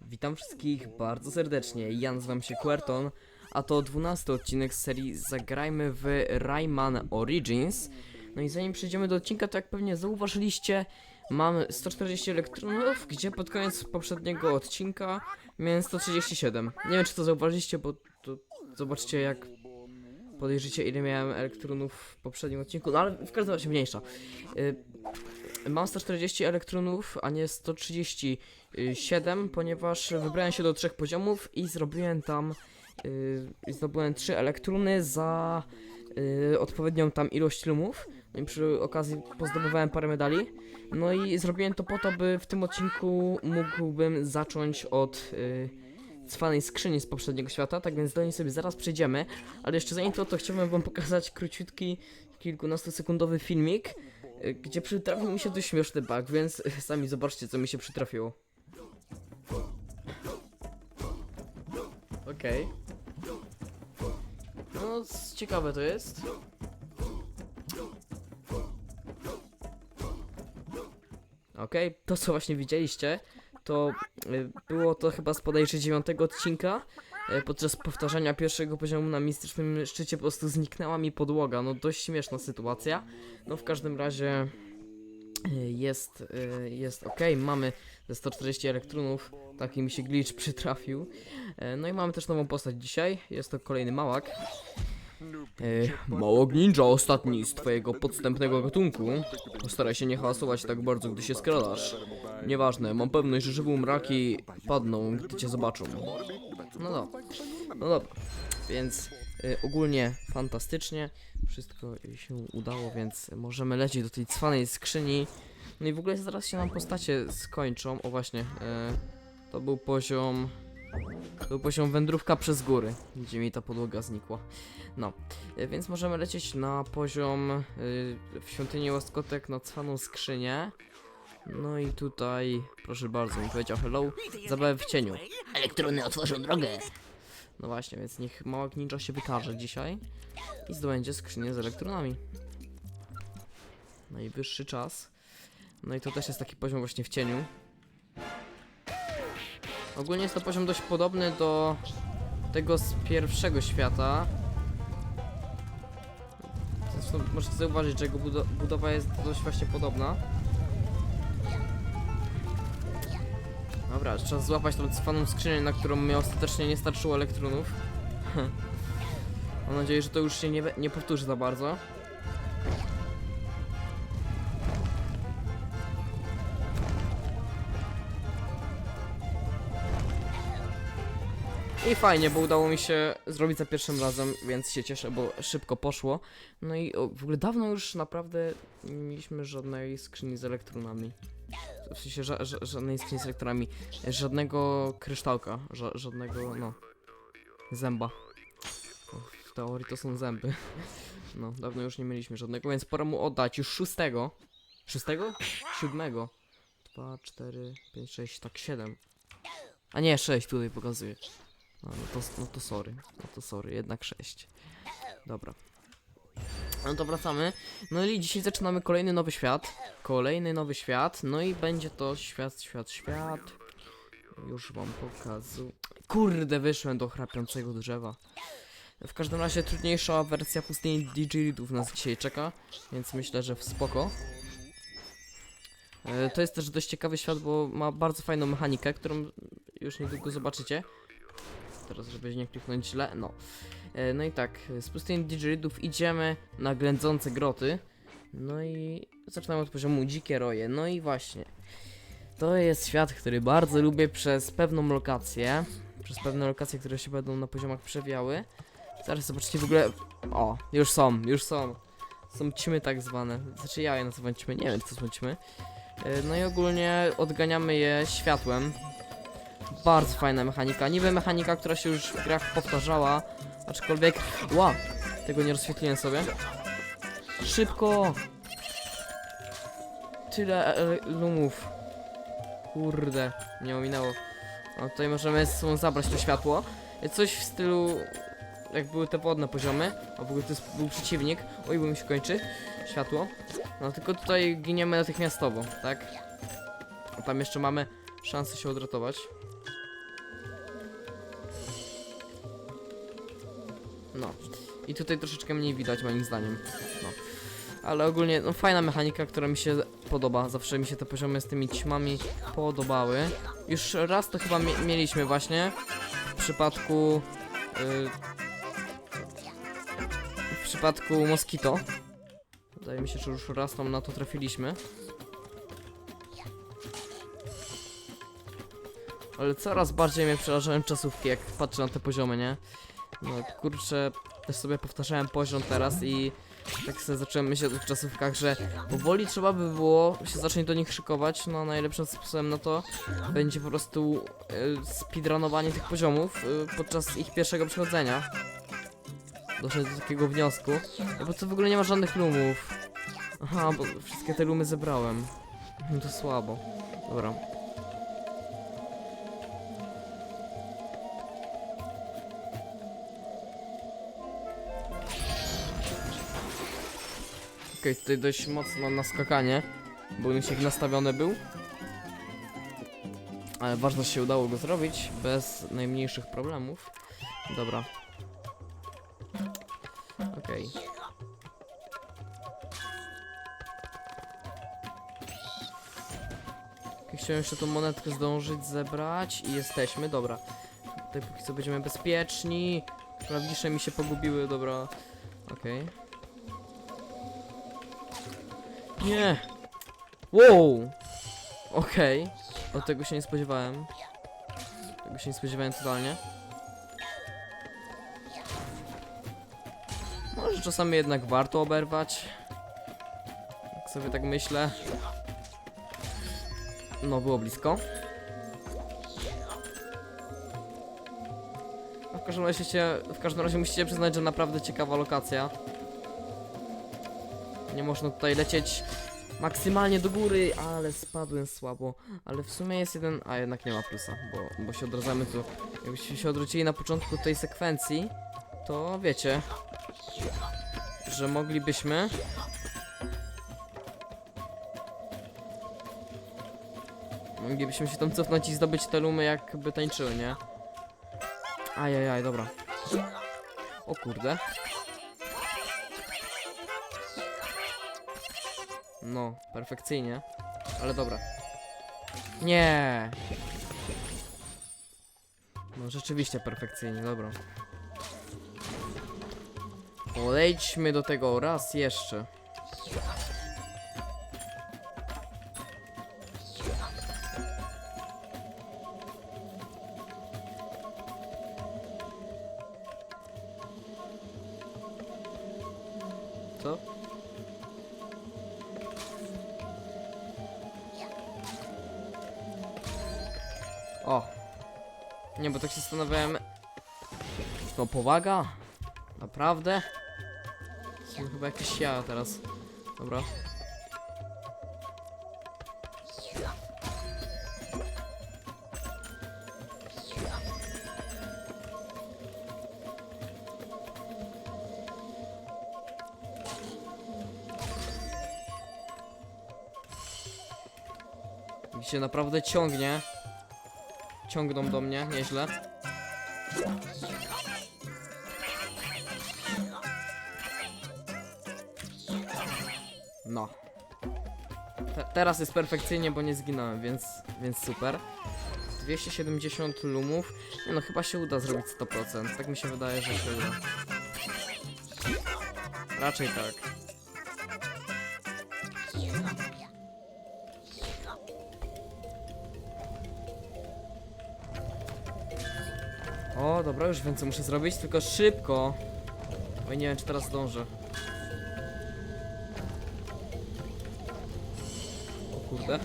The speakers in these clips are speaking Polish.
Witam wszystkich bardzo serdecznie. Ja nazywam się Querton, a to 12 odcinek z serii Zagrajmy w Rayman Origins. No i zanim przejdziemy do odcinka, to jak pewnie zauważyliście, mam 140 elektronów, gdzie pod koniec poprzedniego odcinka miałem 137. Nie wiem, czy to zauważyliście, bo to zobaczcie jak podejrzycie ile miałem elektronów w poprzednim odcinku, no ale w każdym razie mniejsza. Y, Mam 140 elektronów, a nie 137, ponieważ wybrałem się do trzech poziomów i zrobiłem tam, yy, zdobyłem 3 elektrony za yy, odpowiednią tam ilość lumów. No i przy okazji pozdobywałem parę medali. No i zrobiłem to po to, by w tym odcinku mógłbym zacząć od yy, cwanej skrzyni z poprzedniego świata, tak więc do niej sobie zaraz przejdziemy. Ale jeszcze zanim to, to chciałbym wam pokazać króciutki, kilkunastosekundowy filmik, y, gdzie przytrafił mi się dość śmieszny bug, więc y, sami zobaczcie, co mi się przytrafiło. Okej. No, c- ciekawe to jest. Okej, to co właśnie widzieliście, to y, było to chyba z podejrzenia dziewiątego odcinka. Y, Podczas powtarzania pierwszego poziomu na mistycznym szczycie po prostu zniknęła mi podłoga. No dość śmieszna sytuacja. No w każdym razie y, jest, jest ok. Mamy ze 140 elektronów. Taki mi się glitch przytrafił. No i mamy też nową postać dzisiaj. Jest to kolejny małak. E, Małok ninja, ostatni z twojego podstępnego gatunku. Postaraj się nie hałasować tak bardzo, gdy się skradasz. Nieważne, mam pewność, że żywe mraki padną, gdy cię zobaczą. No dobra. No dobra. Więc y, ogólnie fantastycznie. Wszystko się udało, więc możemy lecieć do tej cwanej skrzyni. No i w ogóle zaraz się nam postacie skończą. O właśnie, y, to był poziom. To był poziom wędrówka przez góry, gdzie mi ta podłoga znikła. No, y, więc możemy lecieć na poziom y, w świątyni łaskotek na cwaną skrzynię. No i tutaj, proszę bardzo, mi powiedział hello, zabawy w cieniu. Elektrony otworzą drogę. No właśnie, więc niech małak ninja się wykaże dzisiaj i zdobędzie skrzynię z elektronami. Najwyższy czas. No i to też jest taki poziom właśnie w cieniu. Ogólnie jest to poziom dość podobny do tego z pierwszego świata. Zresztą możecie zauważyć, że jego budo budowa jest dość właśnie podobna. Dobra, trzeba złapać tą cwaną skrzynię, na którą mi ostatecznie nie starczyło elektronów. Mam nadzieję, że to już się nie, nie powtórzy za bardzo. I fajnie, bo udało mi się zrobić za pierwszym razem, więc się cieszę, bo szybko poszło. No i w ogóle dawno już naprawdę nie mieliśmy żadnej skrzyni z elektronami. W sensie ża ża żadnej skrzyni z elektronami, żadnego kryształka, ża żadnego, no, zęba. W teorii to są zęby. No, dawno już nie mieliśmy żadnego, więc pora mu oddać już szóstego. Szóstego? Siódmego. Dwa, cztery, pięć, sześć, tak siedem. A nie, sześć tutaj pokazuje. No, no, to, no to sorry, no to sorry, jednak sześć. Dobra. No to wracamy. No i dzisiaj zaczynamy kolejny nowy świat. Kolejny nowy świat. No i będzie to świat, świat, świat. Już wam pokazu. Kurde, wyszłem do chrapiącego drzewa. W każdym razie trudniejsza wersja pustyni Didgeridów nas dzisiaj czeka, więc myślę, że w spoko. E, To jest też dość ciekawy świat, bo ma bardzo fajną mechanikę, którą już niedługo zobaczycie. Teraz, żeby nie kliknąć źle, no. E, No i tak, z pustyni Didgeridów idziemy na ględzące groty. No i zaczynamy od poziomu dzikie roje. No i właśnie. To jest świat, który bardzo lubię przez pewną lokację. Przez pewne lokacje, które się będą na poziomach przewijały. Zaraz zobaczcie w ogóle. O, już są, już są. Są ćmy tak zwane. Znaczy ja je nazywam ćmy, nie wiem co są ćmy. E, No i ogólnie odganiamy je światłem. Bardzo fajna mechanika. Niby mechanika, która się już w grach powtarzała. Aczkolwiek. Ła! Tego nie rozświetliłem sobie. Szybko! tyle e, lumów. Kurde, nie ominęło. No tutaj możemy z sobą zabrać to światło. E, Coś w stylu, jak były te wodne poziomy. A w ogóle to jest, był przeciwnik. Oj, bo mi się kończy. Światło. No tylko tutaj giniemy natychmiastowo, tak? A tam jeszcze mamy szansę się odratować. No. I tutaj troszeczkę mniej widać moim zdaniem. No. Ale ogólnie, no fajna mechanika, która mi się podoba. Zawsze mi się te poziomy z tymi ćmami podobały. Już raz to chyba mie mieliśmy właśnie. W przypadku... y, w przypadku Moskito. Wydaje mi się, że już raz tam na to trafiliśmy. Ale coraz bardziej mnie przerażają czasówki, jak patrzę na te poziomy, nie? No kurczę, też sobie powtarzałem poziom teraz i tak sobie zacząłem myśleć o tych czasówkach, że powoli trzeba by było się zacząć do nich szykować, no najlepszym sposobem na to będzie po prostu y, speedrunowanie tych poziomów y, podczas ich pierwszego przechodzenia. Doszedłem do takiego wniosku, no bo to w ogóle nie ma żadnych lumów. Aha, bo wszystkie te lumy zebrałem. To słabo. Dobra. Okej, tutaj dość mocno na skakanie, bo unik nastawiony był. Ale ważne, się udało go zrobić bez najmniejszych problemów. Dobra. Okej. Okay. Chciałem jeszcze tą monetkę zdążyć zebrać i jesteśmy, dobra. Tutaj póki co będziemy bezpieczni. Klawisze mi się pogubiły, dobra. Okej. Nie! Wow! Okej. Od tego się nie spodziewałem. Tego się nie spodziewałem totalnie. Może czasami jednak warto oberwać. Jak sobie tak myślę. No, było blisko. W każdym razie się, w każdym razie musicie przyznać, że naprawdę ciekawa lokacja. Nie można tutaj lecieć maksymalnie do góry, ale spadłem słabo. Ale w sumie jest jeden, a jednak nie ma plusa, bo, bo się odradzamy tu. Jakbyście się odwrócili na początku tej sekwencji, to wiecie, że moglibyśmy Moglibyśmy się tam cofnąć i zdobyć te lumy jakby tańczyły, nie? Ajajaj, dobra. O kurde. No, perfekcyjnie. Ale dobra. Nie. No rzeczywiście perfekcyjnie, dobra. Podejdźmy do tego raz jeszcze. Zastanawiałem. To powaga? Naprawdę? Są chyba jakieś ja teraz. Dobra. Się naprawdę ciągnie. Ciągną do mnie, nieźle. No. Te teraz jest perfekcyjnie, bo nie zginąłem, więc, więc super. 270 lumów. Nie no, chyba się uda zrobić 100%. Tak mi się wydaje, że się uda. Raczej tak. O, dobra, już wiem co muszę zrobić, tylko szybko. Oj, nie wiem czy teraz zdążę. O kurde.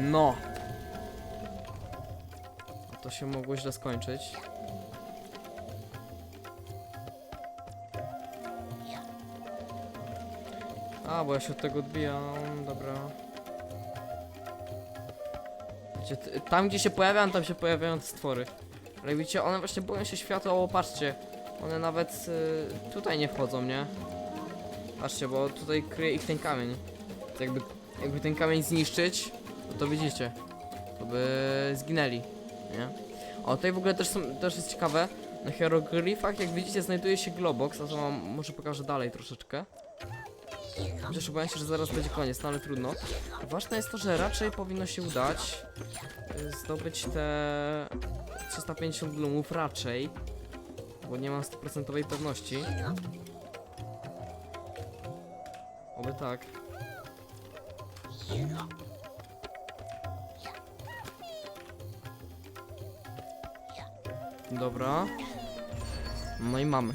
No. To się mogło źle skończyć. A, bo ja się od tego odbijam, dobra. T- tam gdzie się pojawiam, tam się pojawiają te stwory. Ale widzicie, one właśnie boją się światła, patrzcie. One nawet y, tutaj nie wchodzą, nie? Patrzcie, bo tutaj kryje ich ten kamień. Jakby, jakby ten kamień zniszczyć, to, to widzicie. To by zginęli, nie? O, tutaj w ogóle też, są, też jest ciekawe. Na hieroglifach, jak widzicie, znajduje się globox, a to wam może pokażę dalej troszeczkę. Chociaż obawiam się, że zaraz będzie koniec, no ale trudno. Ważne jest to, że raczej powinno się udać y, zdobyć te 350 blumów raczej, bo nie mam stuprocentowej pewności. Oby tak. Dobra. No i mamy.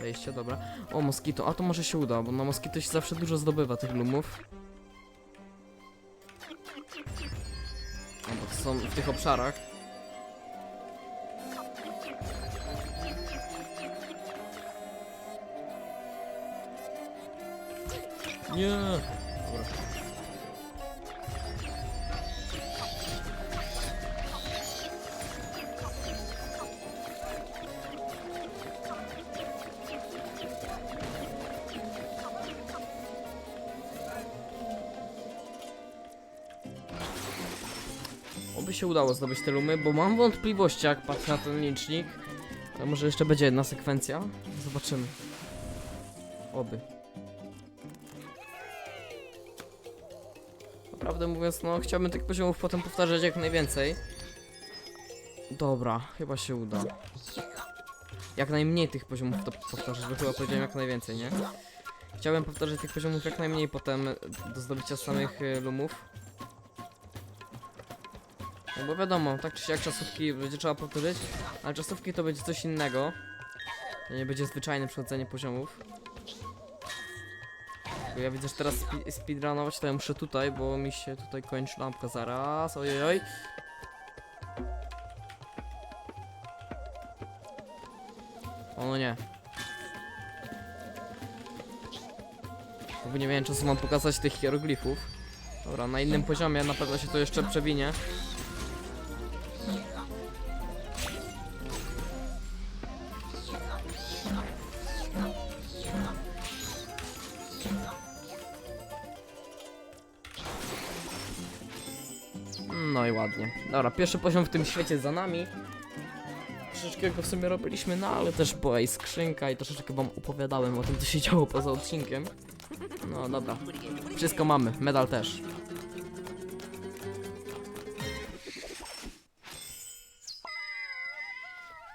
Wejście, dobra. O, moskito, a to może się uda, bo na moskito się zawsze dużo zdobywa tych lumów. No bo to są w tych obszarach. Nie. Oby się udało zdobyć te lumy, bo mam wątpliwości jak patrzę na ten licznik. To może jeszcze będzie jedna sekwencja. Zobaczymy. Oby. Naprawdę mówiąc, no chciałbym tych poziomów potem powtarzać jak najwięcej. Dobra, chyba się uda. Jak najmniej tych poziomów to powtarzać, bo chyba powiedziałem jak najwięcej, nie? Chciałbym powtarzać tych poziomów jak najmniej potem do zdobycia samych y, lumów. No bo wiadomo, tak czy siak czasówki będzie trzeba powtórzyć, ale czasówki to będzie coś innego. To nie będzie zwyczajne przechodzenie poziomów. Bo ja widzę, że teraz spi speedrunować to ja muszę tutaj, bo mi się tutaj kończy lampka zaraz. Ojej. O no nie. Bo nie miałem czasu wam pokazać tych hieroglifów. Dobra, na innym poziomie na pewno się to jeszcze przewinie. Ładnie. Dobra, pierwszy poziom w tym świecie za nami. Troszeczkę go w sumie robiliśmy, no ale też była i skrzynka i troszeczkę wam opowiadałem o tym, co się działo poza odcinkiem. No dobra, wszystko mamy, medal też.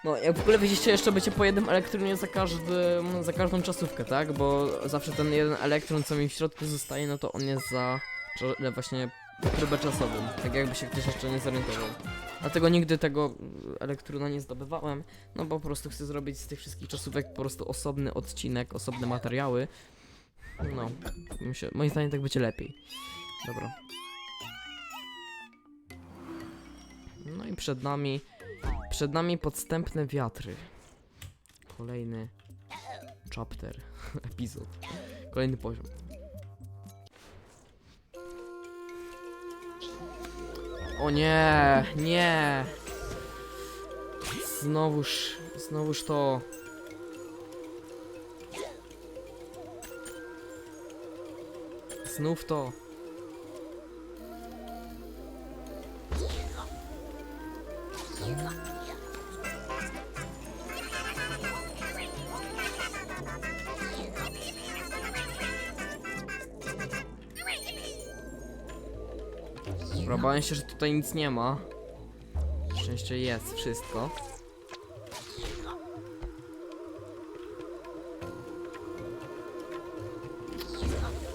No, jak w ogóle widzicie, jeszcze będzie po jednym elektronie za, każdym, za każdą czasówkę, tak? Bo zawsze ten jeden elektron, co mi w środku zostaje, no to on jest za cza- właśnie trybę czasowym. Tak jakby się ktoś jeszcze nie zorientował. Dlatego nigdy tego mm, elektrona nie zdobywałem, no bo po prostu chcę zrobić z tych wszystkich czasówek po prostu osobny odcinek, osobne materiały. No, myślę, moim zdaniem tak będzie lepiej. Dobra. No i przed nami, przed nami podstępne wiatry. Kolejny chapter, epizod, kolejny poziom. O nie, nie. Znowuż, znowuż to. Znów to. Dobra, bałem się, że tutaj nic nie ma. Szczęście jest wszystko.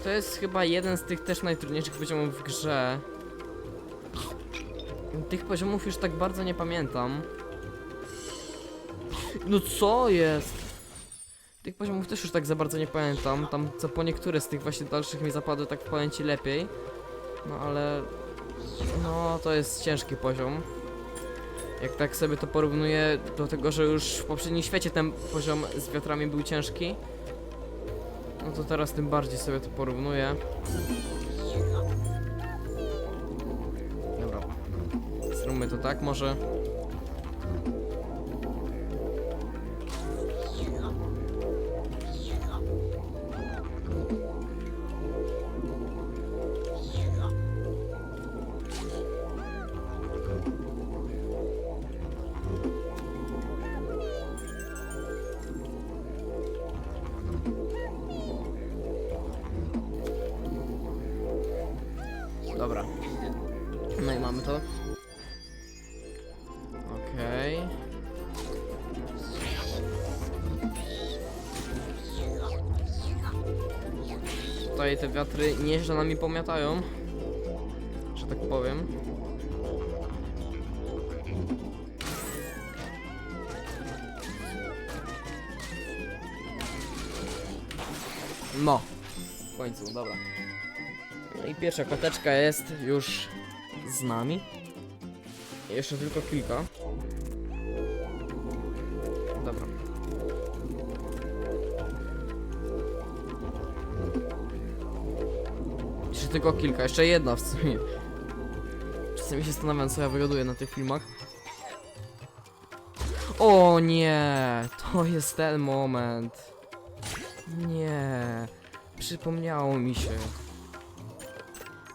To jest chyba jeden z tych też najtrudniejszych poziomów w grze. Tych poziomów już tak bardzo nie pamiętam. No co jest? Tych poziomów też już tak za bardzo nie pamiętam. Tam co po niektóre z tych właśnie dalszych mi zapadły tak w pamięci lepiej. No ale no, to jest ciężki poziom. Jak tak sobie to porównuję do tego, że już w poprzednim świecie ten poziom z wiatrami był ciężki, No to teraz tym bardziej sobie to porównuję. Dobra. Zróbmy to tak może. Tutaj te wiatry nieźle nami pomiatają. Że tak powiem. No. W końcu, dobra. No i pierwsza koteczka jest już z nami. Jeszcze tylko kilka. Tylko kilka, jeszcze jedna w sumie. Czasami się zastanawiam, co ja wygaduję na tych filmach. O nie, to jest ten moment. Nie, przypomniało mi się.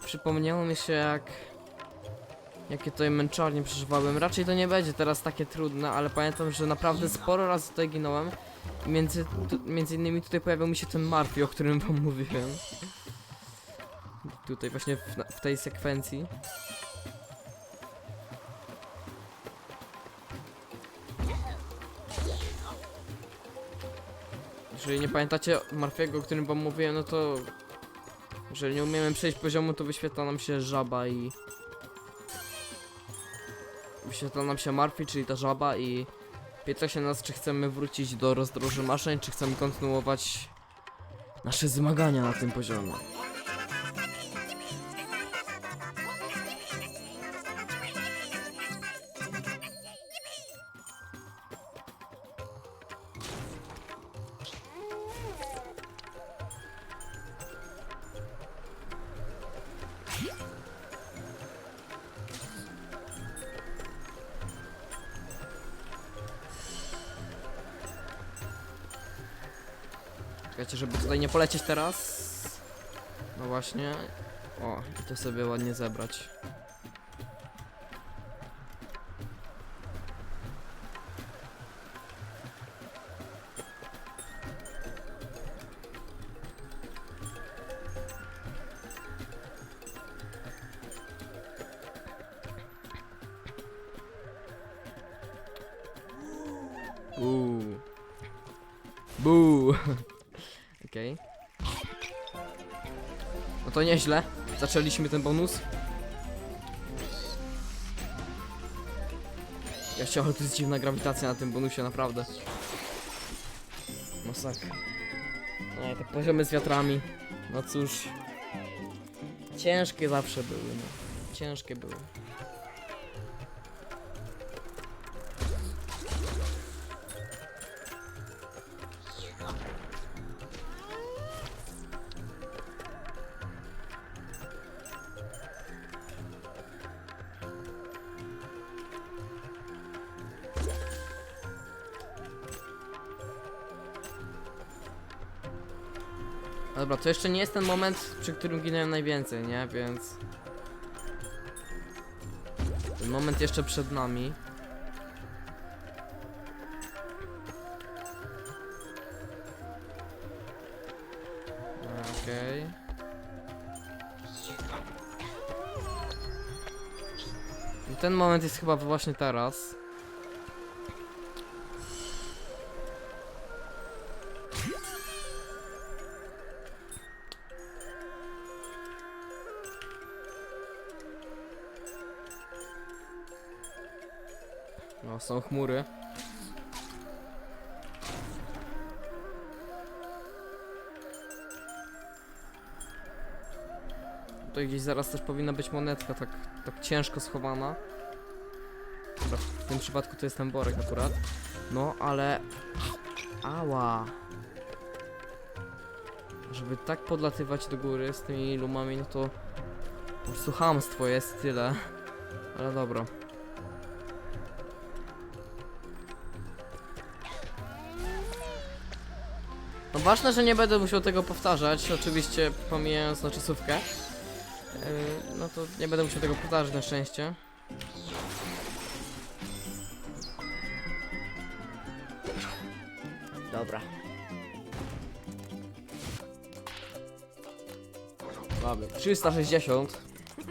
Przypomniało mi się jak... Jakie tutaj męczarnie przeżywałem. Raczej to nie będzie teraz takie trudne, ale pamiętam, że naprawdę sporo razy tutaj ginąłem. Między, tu, między innymi tutaj pojawił mi się ten Marfi, o którym wam mówiłem. Tutaj właśnie w, w tej sekwencji. Jeżeli nie pamiętacie Marfiego, o którym wam mówiłem, no to jeżeli nie umiemy przejść poziomu, to wyświetla nam się żaba i... Wyświetla nam się Marfi, czyli ta żaba i... Pyta się nas, czy chcemy wrócić do rozdroży maszyn, czy chcemy kontynuować nasze zmagania na tym poziomie. Polecieć teraz. No właśnie. O, i to sobie ładnie zebrać. To nieźle. Zaczęliśmy ten bonus. Ja chciałem, ale to jest dziwna grawitacja na tym bonusie, naprawdę. Masakra. No te poziomy z wiatrami. No cóż. Ciężkie zawsze były, no. Ciężkie były. To jeszcze nie jest ten moment, przy którym ginąłem najwięcej, nie? Więc... Ten moment jeszcze przed nami. Okej. I Ten moment jest chyba właśnie teraz. Są chmury. Tutaj gdzieś zaraz też powinna być monetka, tak, tak ciężko schowana. Dobra, w tym przypadku to jest ten borek akurat. No, ale... Ała. Żeby tak podlatywać do góry z tymi lumami, no to po prostu jest tyle. Ale dobra. No ważne, że nie będę musiał tego powtarzać, oczywiście pomijając na czasówkę. Yy, no to nie będę musiał tego powtarzać na szczęście. Dobra. Mamy 360.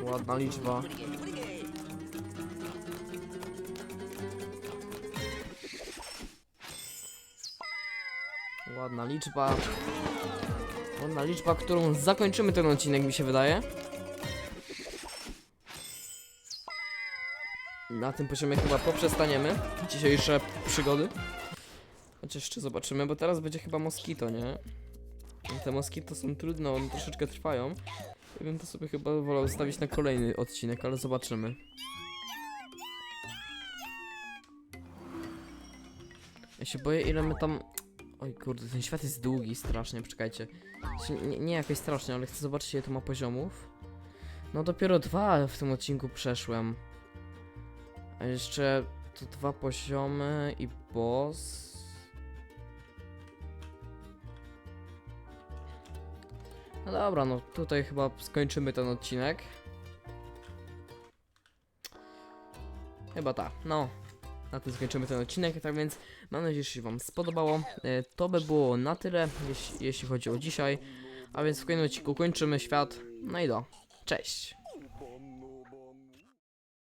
Ładna liczba. Liczba. Ładna liczba, którą zakończymy ten odcinek, mi się wydaje. Na tym poziomie chyba poprzestaniemy dzisiejsze przygody. Chociaż jeszcze zobaczymy, bo teraz będzie chyba moskito, nie? Te moskito są trudne, one troszeczkę trwają. Ja bym to sobie chyba wolał zostawić na kolejny odcinek, ale zobaczymy. Ja się boję, ile my tam... Oj kurde, ten świat jest długi strasznie, poczekajcie. Nie, nie jakoś strasznie, ale chcę zobaczyć ile to ma poziomów. No dopiero dwa w tym odcinku przeszłem. A jeszcze to dwa poziomy i boss. No dobra, no tutaj chyba skończymy ten odcinek. Chyba tak, no. Na tym skończymy ten odcinek, tak więc mam nadzieję, że się Wam spodobało. E, To by było na tyle, jeśli, jeśli chodzi o dzisiaj. A więc w kolejnym odcinku kończymy świat. No i do. Cześć!